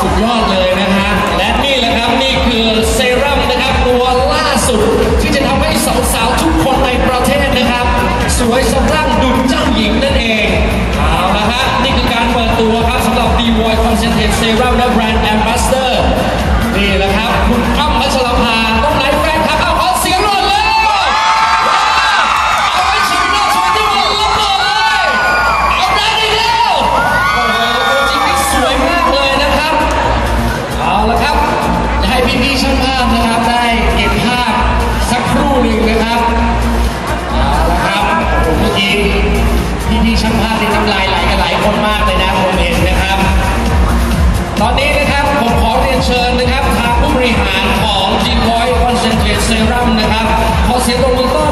สุดยอดเลยนะฮะ และนี่แหละครับนี่คือเซรั่มนะครับตัวล่าสุด ที่จะทำให้สาวๆทุกคนในประเทศนะครับ สวยสะพรั่งดุจเจ้าหญิงนั่นเองเอาละฮะนี่คือการเปิดตัวครับสำหรับ d ีวอยคอนเซนเทรตเซรั่มและแบรนด์แอมเบสเตอร์ ช่างภาพที่ทำลายหลายหลายคนมากเลยนะผมเห็นนะครับ ตอนนี้นะครับผมขอเรียนเชิญนะครับทางผู้บริหารของ G Point Concentrate Serum นะครับขอเสียงตรบมือต้อน